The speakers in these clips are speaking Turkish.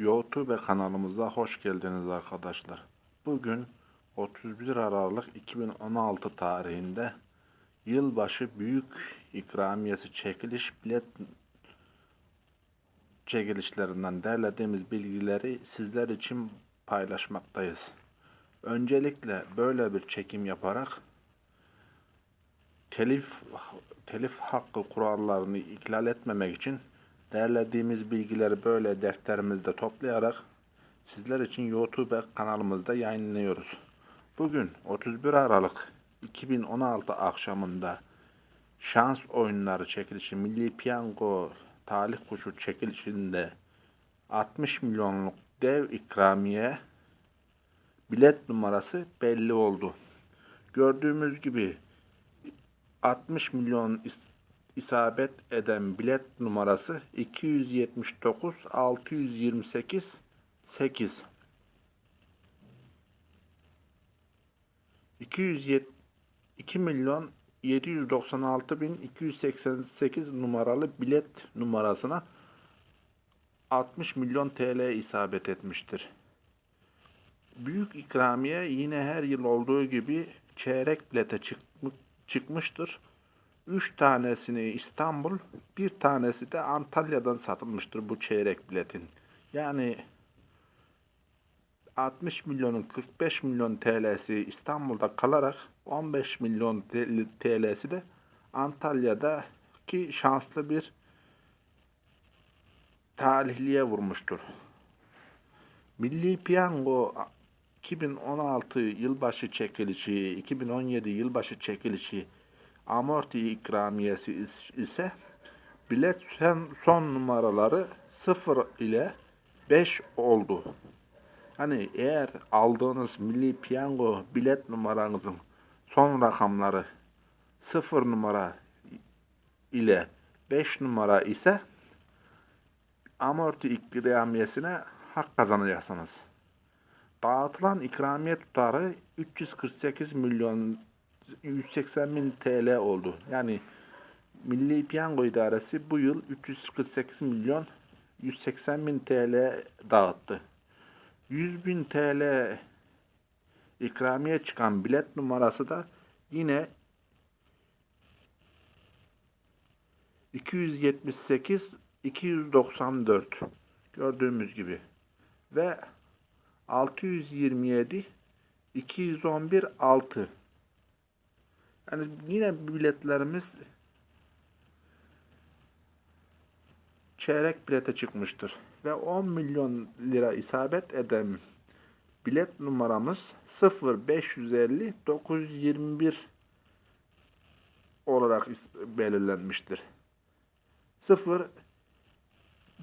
YouTube kanalımıza hoş geldiniz arkadaşlar. Bugün 31 Aralık 2016 tarihinde yılbaşı büyük ikramiyesi çekiliş bilet çekilişlerinden derlediğimiz bilgileri sizler için paylaşmaktayız. Öncelikle böyle bir çekim yaparak telif telif hakkı kurallarını ihlal etmemek için derlediğimiz bilgileri böyle defterimizde toplayarak sizler için YouTube kanalımızda yayınlıyoruz. Bugün 31 Aralık 2016 akşamında şans oyunları çekilişi Milli Piyango Talih Kuşu çekilişinde 60 milyonluk dev ikramiye bilet numarası belli oldu. Gördüğümüz gibi 60 milyon isabet eden bilet numarası 279 628 8 207 2 milyon 796 bin 288 numaralı bilet numarasına 60 milyon TL isabet etmiştir. Büyük ikramiye yine her yıl olduğu gibi çeyrek bilete çıkmış, çıkmıştır. Üç tanesini İstanbul, bir tanesi de Antalya'dan satılmıştır bu çeyrek biletin. Yani 60 milyonun 45 milyon TL'si İstanbul'da kalarak 15 milyon TL'si de Antalya'daki şanslı bir talihliye vurmuştur. Milli Piyango 2016 yılbaşı çekilişi, 2017 yılbaşı çekilişi amorti ikramiyesi is- ise bilet son numaraları 0 ile 5 oldu. Hani eğer aldığınız milli piyango bilet numaranızın son rakamları 0 numara ile 5 numara ise amorti ikramiyesine hak kazanacaksınız. Dağıtılan ikramiye tutarı 348 milyon 180 bin TL oldu. Yani Milli Piyango İdaresi bu yıl 348 milyon 180 bin TL dağıttı. 100 bin TL ikramiye çıkan bilet numarası da yine 278 294 gördüğümüz gibi ve 627 211 6 yani yine biletlerimiz çeyrek bilete çıkmıştır ve 10 milyon lira isabet eden bilet numaramız 0550 921 olarak belirlenmiştir. 0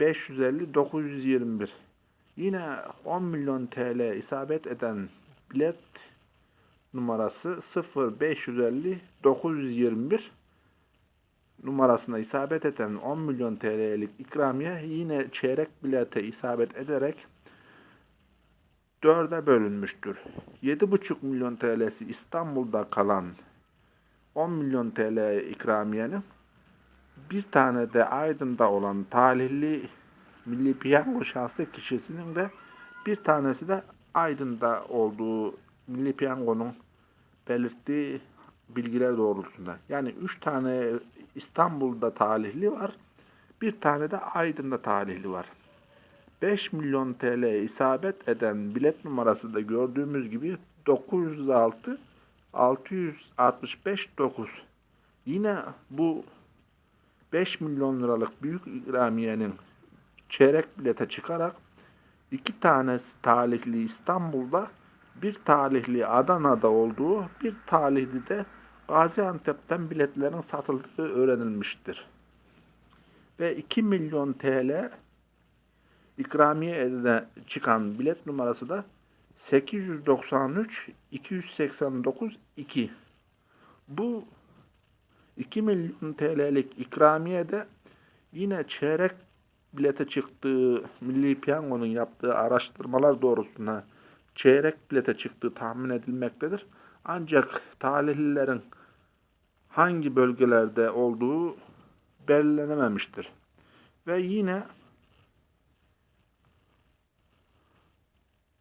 550 921 Yine 10 milyon TL isabet eden bilet numarası 0 550 921 numarasına isabet eden 10 milyon TL'lik ikramiye yine çeyrek bilete isabet ederek 4'e bölünmüştür. 7,5 milyon TL'si İstanbul'da kalan 10 milyon TL ikramiyenin bir tane de Aydın'da olan talihli Milli Piyango şanslı kişisinin de bir tanesi de Aydın'da olduğu Milli Piyango'nun belirttiği bilgiler doğrultusunda. Yani 3 tane İstanbul'da talihli var. Bir tane de Aydın'da talihli var. 5 milyon TL isabet eden bilet numarası da gördüğümüz gibi 906 665 9. Yine bu 5 milyon liralık büyük ikramiyenin çeyrek bilete çıkarak iki tanesi talihli İstanbul'da, bir talihli Adana'da olduğu, bir talihli de Gaziantep'ten biletlerin satıldığı öğrenilmiştir. Ve 2 milyon TL ikramiye eline çıkan bilet numarası da 893 289 2. Bu 2 milyon TL'lik ikramiye de yine çeyrek bilete çıktığı Milli Piyango'nun yaptığı araştırmalar doğrultusunda çeyrek bilete çıktığı tahmin edilmektedir. Ancak talihlilerin hangi bölgelerde olduğu belirlenememiştir. Ve yine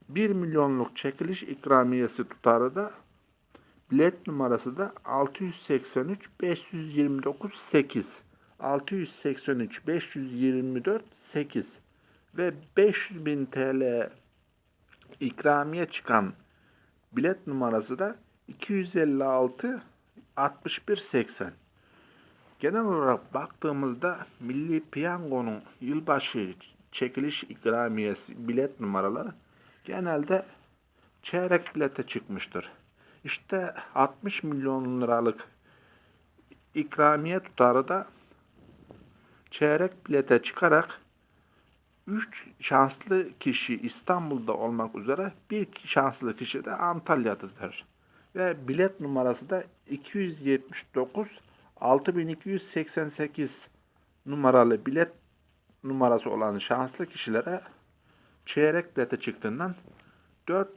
1 milyonluk çekiliş ikramiyesi tutarı da bilet numarası da 683 529 8 683 524 8 ve 500 bin TL ikramiye çıkan bilet numarası da 256 61 80. Genel olarak baktığımızda Milli Piyango'nun yılbaşı çekiliş ikramiyesi bilet numaraları genelde çeyrek bilete çıkmıştır. İşte 60 milyon liralık ikramiye tutarı da çeyrek bilete çıkarak 3 şanslı kişi İstanbul'da olmak üzere bir şanslı kişi de Antalya'dadır. Ve bilet numarası da 279 6288 numaralı bilet numarası olan şanslı kişilere çeyrek bilete çıktığından 4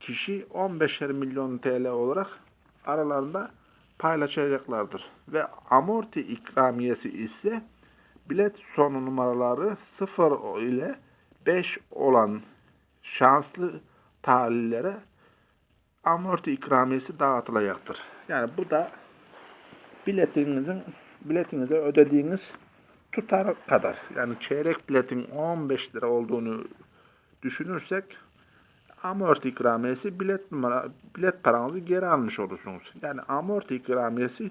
kişi 15'er milyon TL olarak aralarında paylaşacaklardır. Ve amorti ikramiyesi ise bilet sonu numaraları 0 ile 5 olan şanslı talihlere amorti ikramiyesi dağıtılacaktır. Yani bu da biletinizin biletinize ödediğiniz tutar kadar. Yani çeyrek biletin 15 lira olduğunu düşünürsek amorti ikramiyesi bilet numara bilet paranızı geri almış olursunuz. Yani amorti ikramiyesi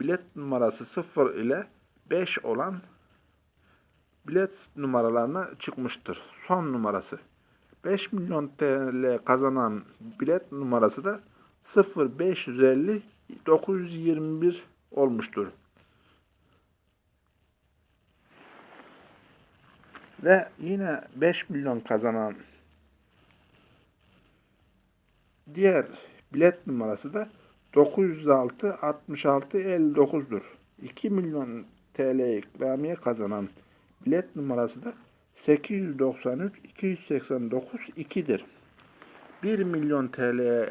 bilet numarası 0 ile 5 olan bilet numaralarına çıkmıştır. Son numarası. 5 milyon TL kazanan bilet numarası da 0550 921 olmuştur. Ve yine 5 milyon kazanan diğer bilet numarası da 906 66 59'dur. 2 milyon TL ikramiye kazanan bilet numarası da 893 289 2'dir. 1 milyon TL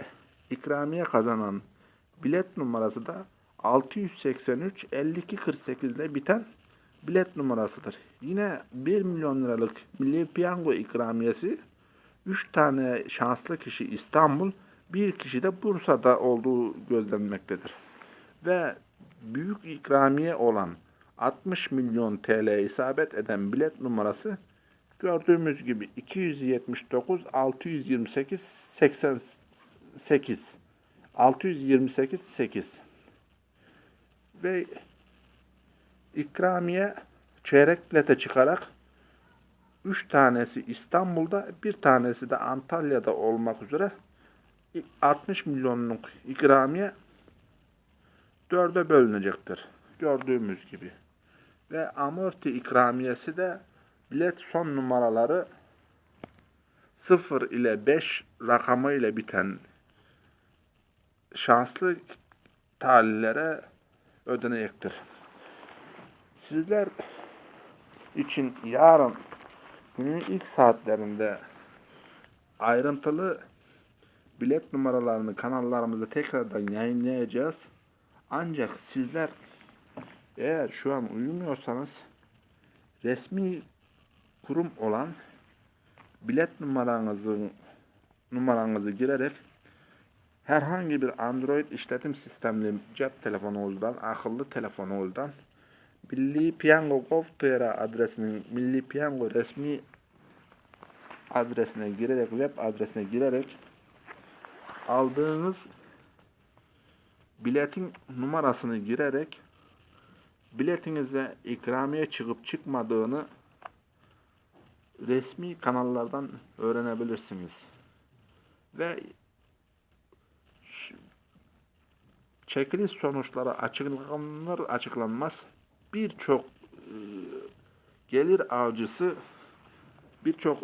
ikramiye kazanan bilet numarası da 683 52 48 ile biten bilet numarasıdır. Yine 1 milyon liralık Milli Piyango ikramiyesi 3 tane şanslı kişi İstanbul, bir kişi de Bursa'da olduğu gözlenmektedir. Ve büyük ikramiye olan 60 milyon TL isabet eden bilet numarası gördüğümüz gibi 279 628 88 628 8 ve ikramiye çeyrek bilete çıkarak 3 tanesi İstanbul'da, bir tanesi de Antalya'da olmak üzere 60 milyonluk ikramiye dörde bölünecektir. Gördüğümüz gibi. Ve amorti ikramiyesi de bilet son numaraları 0 ile 5 rakamı ile biten şanslı talihlere ödenecektir. Sizler için yarın günün ilk saatlerinde ayrıntılı bilet numaralarını kanallarımızda tekrardan yayınlayacağız. Ancak sizler eğer şu an uyumuyorsanız resmi kurum olan bilet numaranızın numaranızı girerek herhangi bir Android işletim sistemli cep telefonunuzdan, akıllı telefonunuzdan Milli Piyango Gov.tr adresinin Milli Piyango resmi adresine girerek, web adresine girerek aldığınız biletin numarasını girerek biletinize ikramiye çıkıp çıkmadığını resmi kanallardan öğrenebilirsiniz. Ve çekiliş sonuçları açıklanır açıklanmaz birçok e, gelir avcısı birçok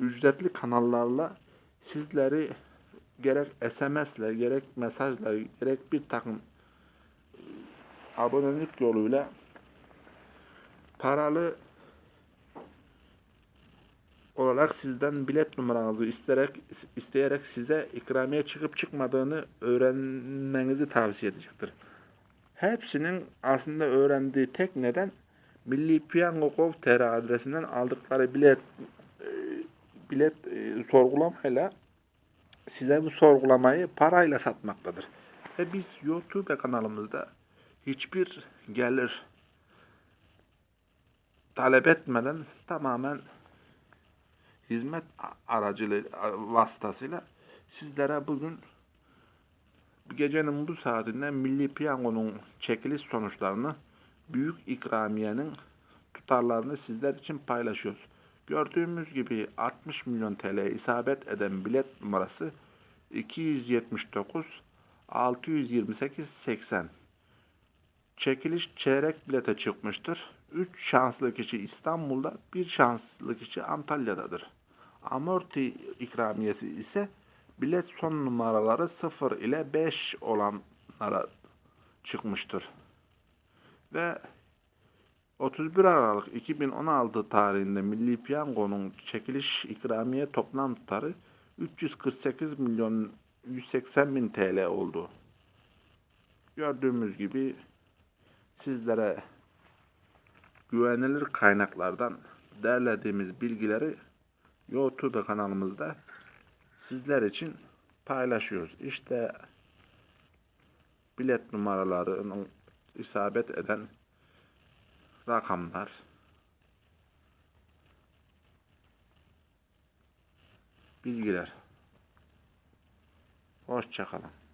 ücretli kanallarla sizleri gerek SMS'le gerek mesajla gerek bir takım abonelik yoluyla paralı olarak sizden bilet numaranızı isteyerek isteyerek size ikramiye çıkıp çıkmadığını öğrenmenizi tavsiye edecektir. Hepsinin aslında öğrendiği tek neden Milli Piyango Gov.tr adresinden aldıkları bilet e, bilet e, sorgulamayla size bu sorgulamayı parayla satmaktadır. Ve biz YouTube kanalımızda hiçbir gelir talep etmeden tamamen hizmet aracılığı vasıtasıyla sizlere bugün gecenin bu saatinde Milli Piyango'nun çekiliş sonuçlarını büyük ikramiyenin tutarlarını sizler için paylaşıyoruz. Gördüğümüz gibi 60 milyon TL isabet eden bilet numarası 279 628 80. Çekiliş çeyrek bilete çıkmıştır. 3 şanslı kişi İstanbul'da, 1 şanslı kişi Antalya'dadır. Amorti ikramiyesi ise bilet son numaraları 0 ile 5 olanlara çıkmıştır. Ve 31 Aralık 2016 tarihinde Milli Piyango'nun çekiliş ikramiye toplam tutarı 348 milyon 180 bin TL oldu. Gördüğümüz gibi sizlere güvenilir kaynaklardan derlediğimiz bilgileri YouTube kanalımızda sizler için paylaşıyoruz. İşte bilet numaralarının isabet eden rakamlar bilgiler. Hoşçakalın.